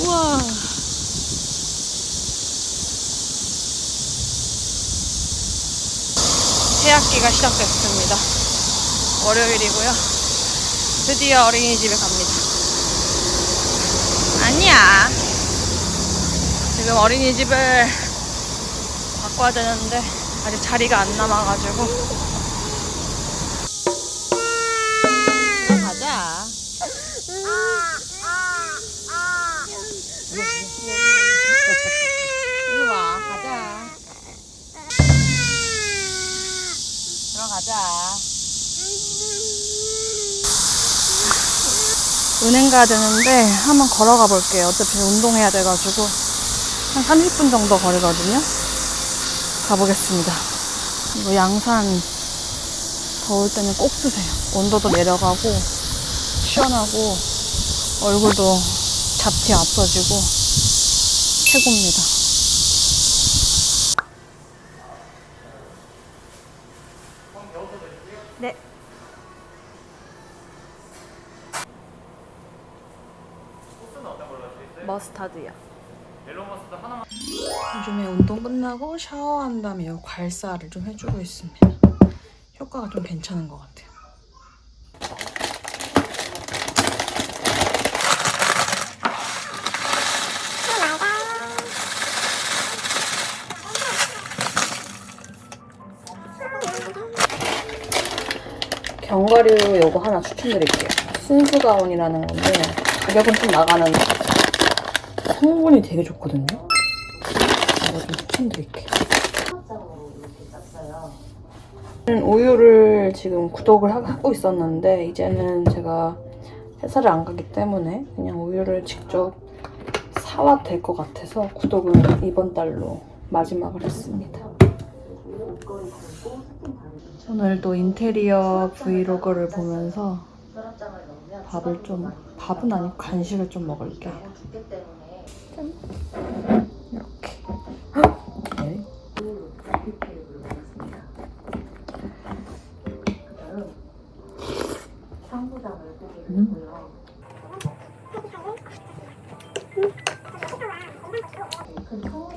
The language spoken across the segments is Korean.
우와. 새학기가 시작됐습니다. 월요일이고요. 드디어 어린이집에 갑니다. 아니야. 지금 어린이집을 바꿔야 되는데 아직 자리가 안 남아가지고 가자. 은행 가야 되는데 한번 걸어가 볼게요. 어차피 운동해야 돼가지고 한 30분 정도 거리거든요. 가보겠습니다. 이거 양산 더울 때는 꼭 쓰세요. 온도도 내려가고 시원하고 얼굴도 잡티 없어지고 최고입니다. 머스타드요. 요즘에 운동 끝나고 샤워한 다음에 이 괄사를 좀 해주고 있습니다. 효과가 좀 괜찮은 것 같아요. 견과류 요거 하나 추천드릴게요. 순수 가온이라는 건데 가격은 좀 나가는데 성분이 되게 좋거든요. 이거 좀 추천드릴게요. 우유를 지금 구독을 하- 하고 있었는데 이제는 제가 회사를 안 가기 때문에 그냥 우유를 직접 사와 될 것 같아서 구독을 이번 달로 마지막을 했습니다. 오늘도 인테리어 브이로그를 보면서 밥을 좀 밥은 아니고 간식을 좀 먹을게. 짠. 이렇게. 네. 음.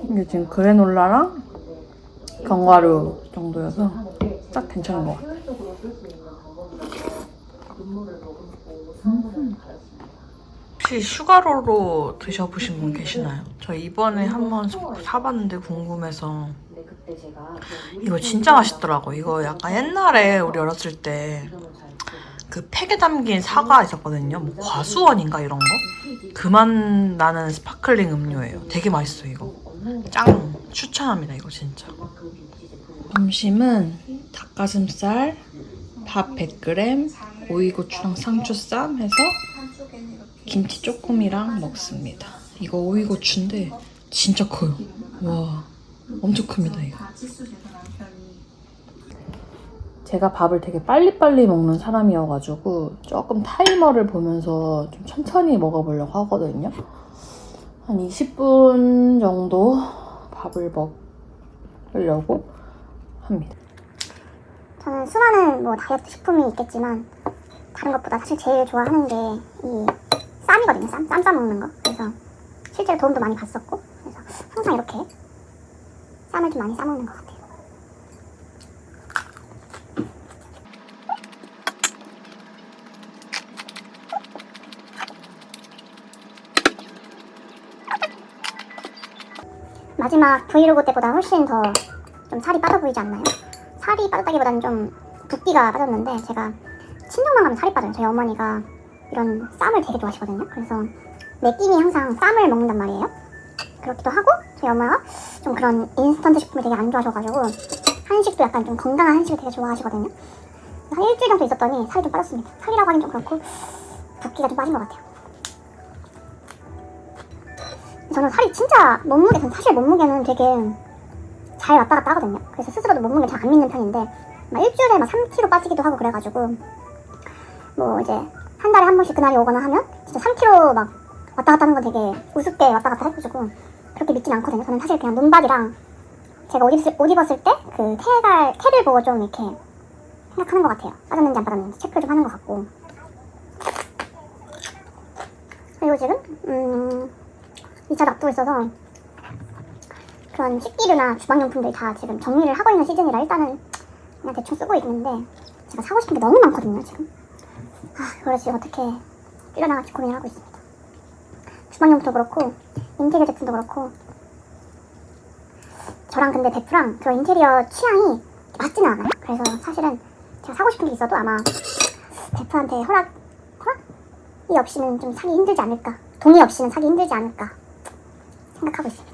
이게 지금 그래놀라랑 견과류 정도여서 딱 괜찮은 것 같아요. 음. 혹시 슈가로로 드셔보신 분 계시나요? 저 이번에 한번 사봤는데 궁금해서 이거 진짜 맛있더라고. 이거 약간 옛날에 우리 어렸을 때 그 팩에 담긴 사과 있었거든요. 뭐 과수원인가 이런 거? 그만 나는 스파클링 음료예요. 되게 맛있어 이거. 짱 추천합니다 이거 진짜. 점심은 닭가슴살, 밥 100g, 오이고추랑 상추쌈 해서 김치 쪼꼬미랑 먹습니다. 이거 오이고추인데 진짜 커요. 와, 엄청 큽니다 이거. 제가 밥을 되게 빨리빨리 먹는 사람이어가지고 조금 타이머를 보면서 좀 천천히 먹어보려고 하거든요. 한 20분 정도 밥을 먹으려고 합니다. 저는 수많은 뭐 다이어트 식품이 있겠지만 다른 것보다 사실 제일 좋아하는 게 이 쌈이거든요. 쌈, 쌈 싸먹는 거. 그래서 실제로 도움도 많이 받았고 그래서 항상 이렇게 쌈을 좀 많이 싸먹는 것 같아요. 마지막 브이로그 때보다 훨씬 더 좀 살이 빠져 보이지 않나요? 살이 빠졌다기보다는 좀 붓기가 빠졌는데 제가 친정만 가면 살이 빠져요. 저희 어머니가 이런 쌈을 되게 좋아하시거든요. 그래서 매 끼니 항상 쌈을 먹는단 말이에요. 그렇기도 하고 저희 엄마가 좀 그런 인스턴트 식품을 되게 안 좋아하셔가지고 한식도 약간 좀 건강한 한식을 되게 좋아하시거든요. 한 일주일 정도 있었더니 살이 좀 빠졌습니다. 살이라고 하긴 좀 그렇고 붓기가 좀 빠진 것 같아요. 저는 살이 진짜 몸무게, 전 사실 몸무게는 되게 잘 왔다 갔다 하거든요. 그래서 스스로도 몸무게 잘 안 믿는 편인데 막 일주일에 막 3kg 빠지기도 하고 그래가지고 뭐 이제 한 달에 한 번씩 그날이 오거나 하면 진짜 3kg 막 왔다 갔다 하는 건 되게 우습게 왔다 갔다 해가지고 그렇게 믿진 않거든요. 저는 사실 그냥 눈발이랑 제가 옷 입었을, 옷 입었을 때 그 태갈 태를 보고 좀 이렇게 생각하는 것 같아요. 빠졌는지 안 빠졌는지 체크를 좀 하는 것 같고 그리고 지금 음 2차 앞두고 있어서 그런 식기류나 주방용품들 다 지금 정리를 하고 있는 시즌이라 일단은 그냥 대충 쓰고 있는데 제가 사고 싶은 게 너무 많거든요 지금 아 그걸 지금 어떻게 줄여나갈지 고민을 하고 있습니다. 주방용품도 그렇고 인테리어 제품도 그렇고 저랑 근데 베프랑 그런 인테리어 취향이 맞지는 않아요. 그래서 사실은 제가 사고 싶은 게 있어도 아마 베프한테 허락 허락이 없이는 좀 사기 힘들지 않을까 동의 없이는 사기 힘들지 않을까 생각하고 있습니다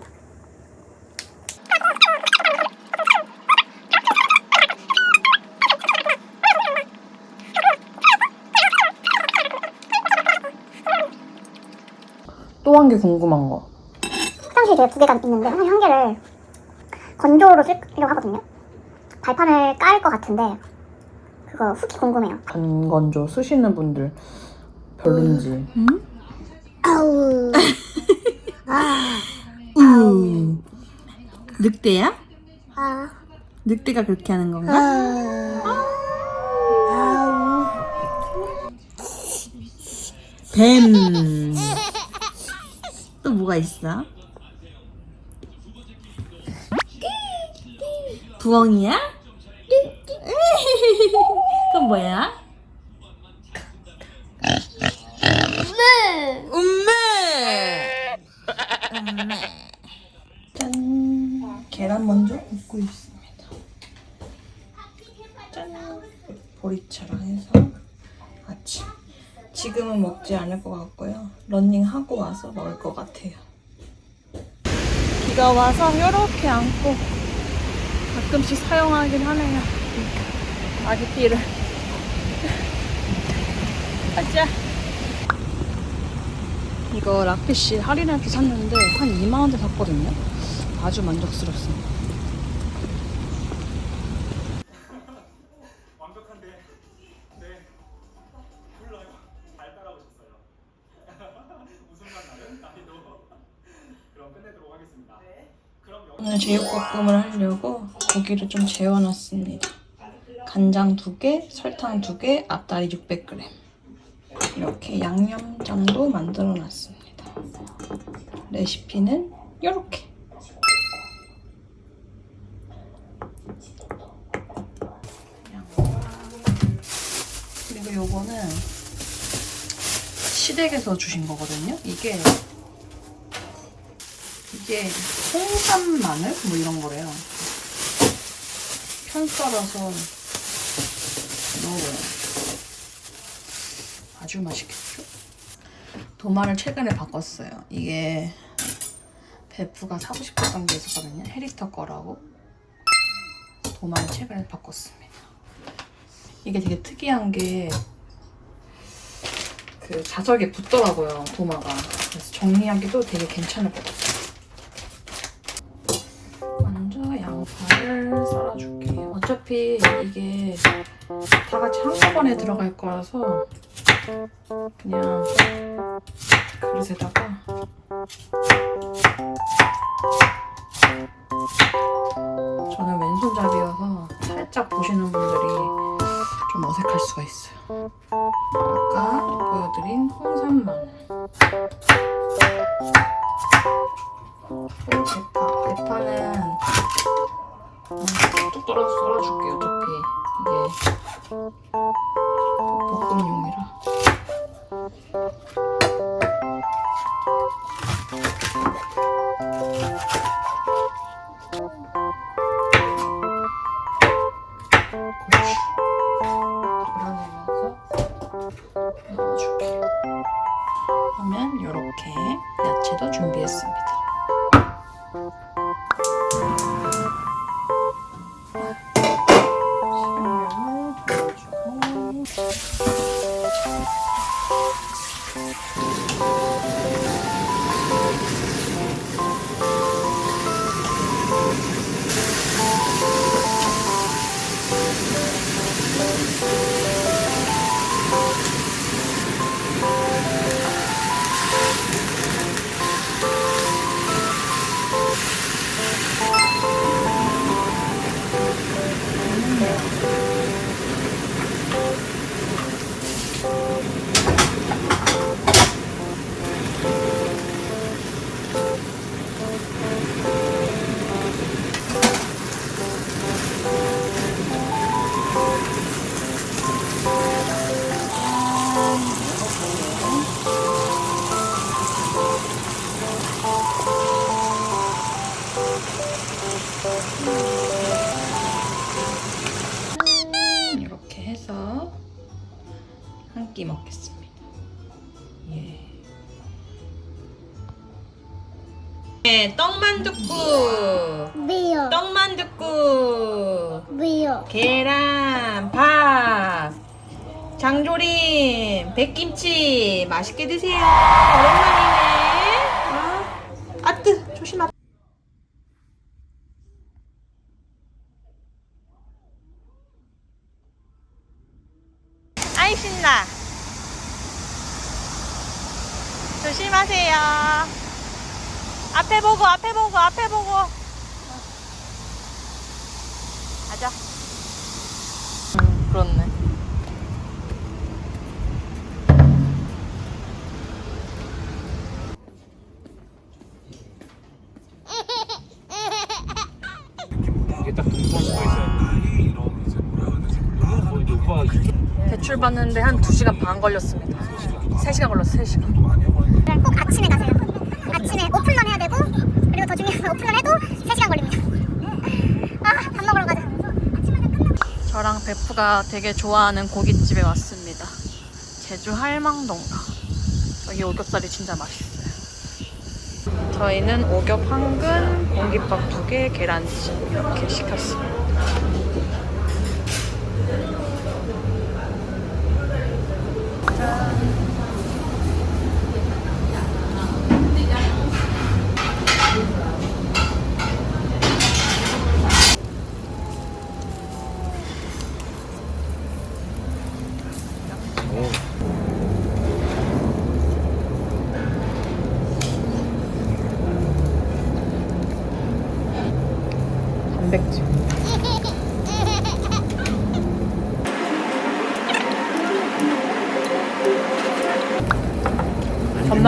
또 한 개 궁금한 거. 화장실이 제가 두 개가 있는데 화장실 한 개를 건조로 쓰려고 하거든요. 발판을 깔 것 같은데 그거 후기 궁금해요. 반건조 쓰시는 분들 별론지. 아우. 우 늑대야? 아. 늑대가 그렇게 하는 건가? 뱀. 또 뭐가 있어? 부엉이야? 그건 뭐야? 음메. 음메. 짠. 계란 먼저 굽고 있습니다. 짠. 보리차랑 해서 아침. 지금은 먹지 않을 것 같고요. 러닝 하고 와서 먹을 것 같아요. 비가 와서 이렇게 안고 가끔씩 사용하긴 하네요. 아기띠를. 가자. 이거 라피쉬 할인해서 샀는데 한 2만 원대 샀거든요. 아주 만족스럽습니다. 오늘 제육볶음을 하려고 고기를 좀 재워놨습니다. 간장 2개, 설탕 2개, 앞다리 600g. 이렇게 양념장도 만들어놨습니다. 레시피는 이렇게. 그리고 요거는 시댁에서 주신 거거든요. 이게 이게 홍삼 마늘 뭐 이런 거래요. 편 썰어서 넣어요. 아주 맛있겠죠? 도마를 최근에 바꿨어요. 이게 베프가 사고 싶었던 게 있었거든요. 해리터 거라고. 도마를 최근에 바꿨습니다. 이게 되게 특이한 게 그 자석에 붙더라고요, 도마가. 그래서 정리하기도 되게 괜찮을 것 같아요. 어차피 이게 다 같이 한꺼번에 들어갈 거라서 그냥 그릇에다가 저는 왼손잡이여서 살짝 보시는 분들이 좀 어색할 수가 있어요. 아까 보여드린 홍삼 마늘 대파. 대파는 음, 뚝 떨어서 썰어줄게요. 어차피 이게 볶음용이라. 떡만둣국. 왜요? 떡만둣국. 왜요? 계란, 밥, 장조림, 백김치 맛있게 드세요. 오랜만이네. 아, 아뜨 조심 아. 아이 신나. 조심하세요. 앞에 보고 앞에 보고 앞에 보고. 가자. 음, 그렇네. 대출 받는데 한 2시간 반 걸렸습니다. 3시간 걸렸어, 3시간. 그냥 꼭 아침에 가세요. 아침에 오픈런 해야 되고 그리고 더 중요한 건 오픈런 해도 3시간 걸립니다. 아, 밥 먹으러 가자. 저랑 베프가 되게 좋아하는 고깃집에 왔습니다. 제주 할망동가. 여기 오겹살이 진짜 맛있어요. 저희는 오겹 한근, 공깃밥 두 개, 계란찜 이렇게 시켰습니다.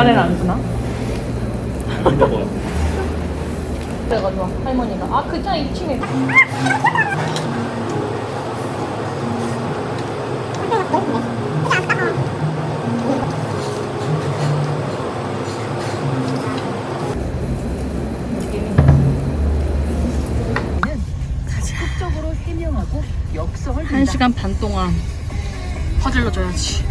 전날에는 안 주나? 그래가지고 할머니가 아 그냥 2층에 적극적으로 해명하고 역성을 한 시간 반 동안 퍼질러 줘야지.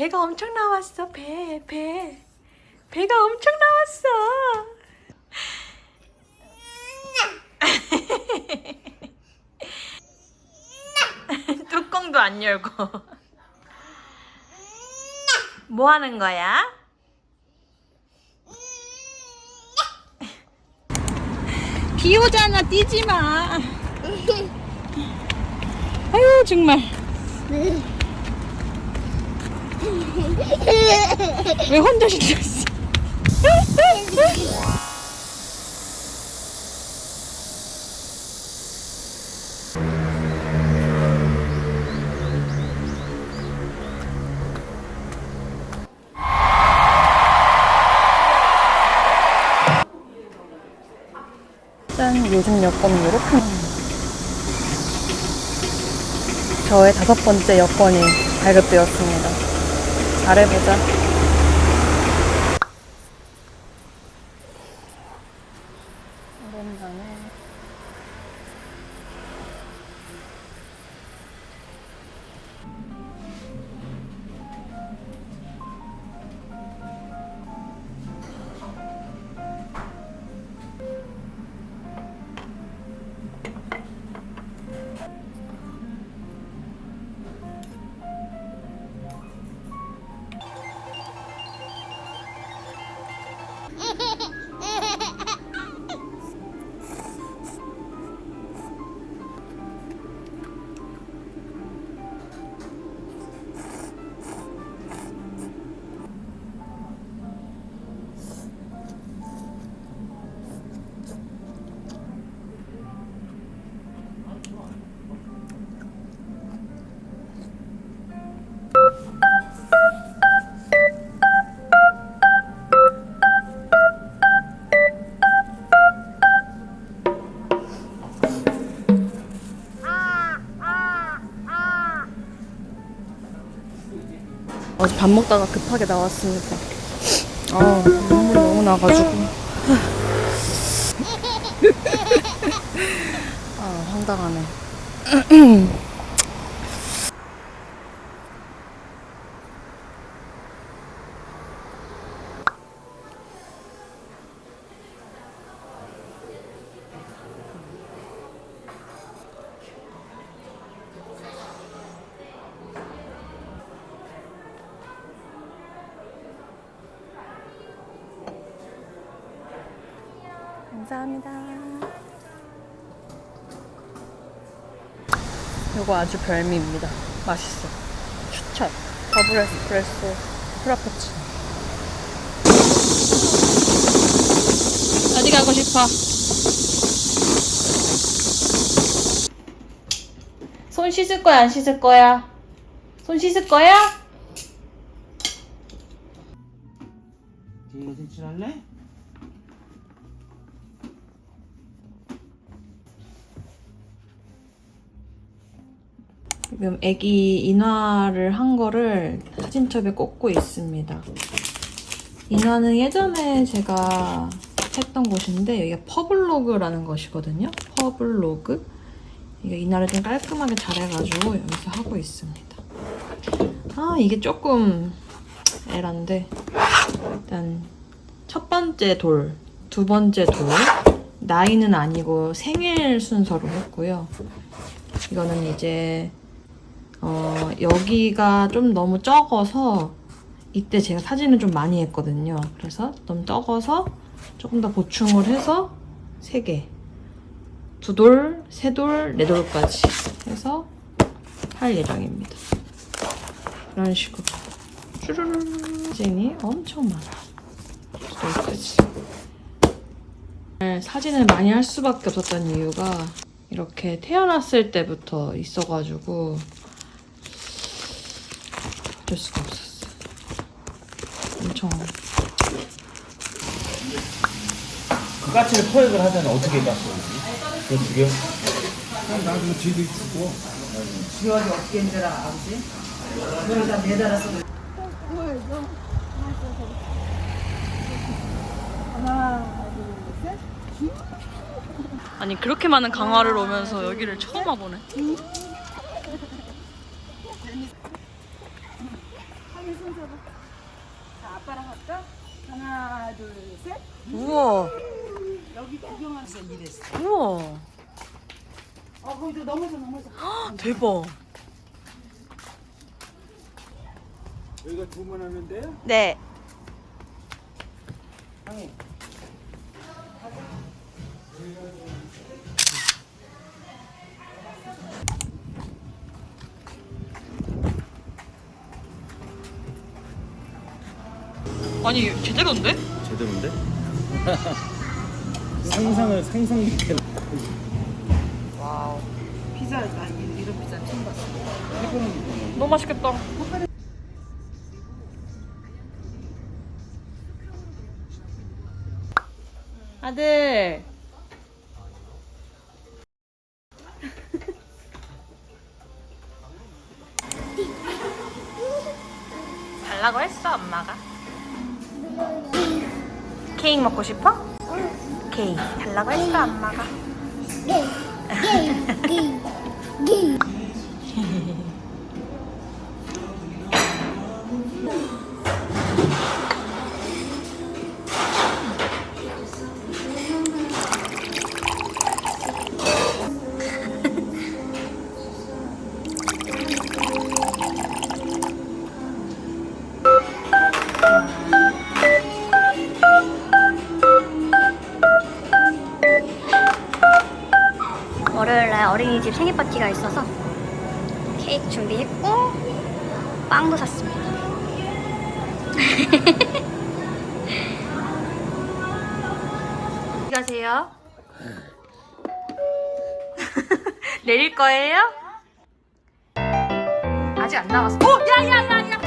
배가 엄청 나왔어. 배, 배. 배가 엄청 나왔어. 뚜껑도 안 열고. 뭐 하는 거야? 비 오잖아. 뛰지 마. 아유 정말 왜 혼자 시켰어 짠 요즘 여권은 이렇게 저의 다섯 번째 여권이 발급되었습니다. 잘해보자. Hehehehe 어제 밥 먹다가 급하게 나왔습니다. 아, 눈물이 너무 나가지고. 아, 황당하네. 감사합니다. 이거 아주 별미입니다. 맛있어. 추천. 더블 에스프레소 프라푸치노. 어디 가고 싶어? 손 씻을 거야, 안 씻을 거야? 손 씻을 거야? 지금 애기 인화를 한 거를 사진첩에 꽂고 있습니다. 인화는 예전에 제가 했던 곳인데 여기가 퍼블로그라는 것이거든요. 퍼블로그. 이거 인화를 좀 깔끔하게 잘 해가지고 여기서 하고 있습니다. 아 이게 조금 에란데 일단 첫 번째 돌, 두 번째 돌 나이는 아니고 생일 순서로 했고요. 이거는 이제 어, 여기가 좀 너무 적어서 이때 제가 사진을 좀 많이 했거든요. 그래서 너무 적어서 조금 더 보충을 해서 3개. 두 돌, 세 돌, 네 돌까지 해서 할 예정입니다. 이런 식으로 쭈루루 사진이 엄청 많아. 여기까지. 네, 사진을 많이 할 수밖에 없었던 이유가 이렇게 태어났을 때부터 있어가지고 어쩔 수가 없었어. 엄청 그 가치를 포획을 하자면 어떻게 땄어? 그두 개? 나도 지들이 주고 지원이 어떻게 힘들어 아버지? 그러다 매달아서 아니 그렇게 많은 강화를 오면서 여기를 처음 와보네. 아빠랑 할까? 하나 둘 셋 우와, 여기 구경하면서 이랬어 우와, 어 거기도 넘어서 넘어서 대박. 여기가 주문하는데요? 네. 아니 제대로인데? 제대로인데? 상상을 상상 못해. 와우. 피자 나 이- 이런 피자 처음 봤어 너무 맛있겠다. 아들. 달라고 했어 엄마가. 케이크 먹고 싶어? 케이크. 달라고 했어 엄마가. 월요일날 어린이집 생일 파티가 있어서 케이크 준비했고 빵도 샀습니다. 어디 가세요? 내릴 거예요? 아직 안 나왔어. 오, 야야야야.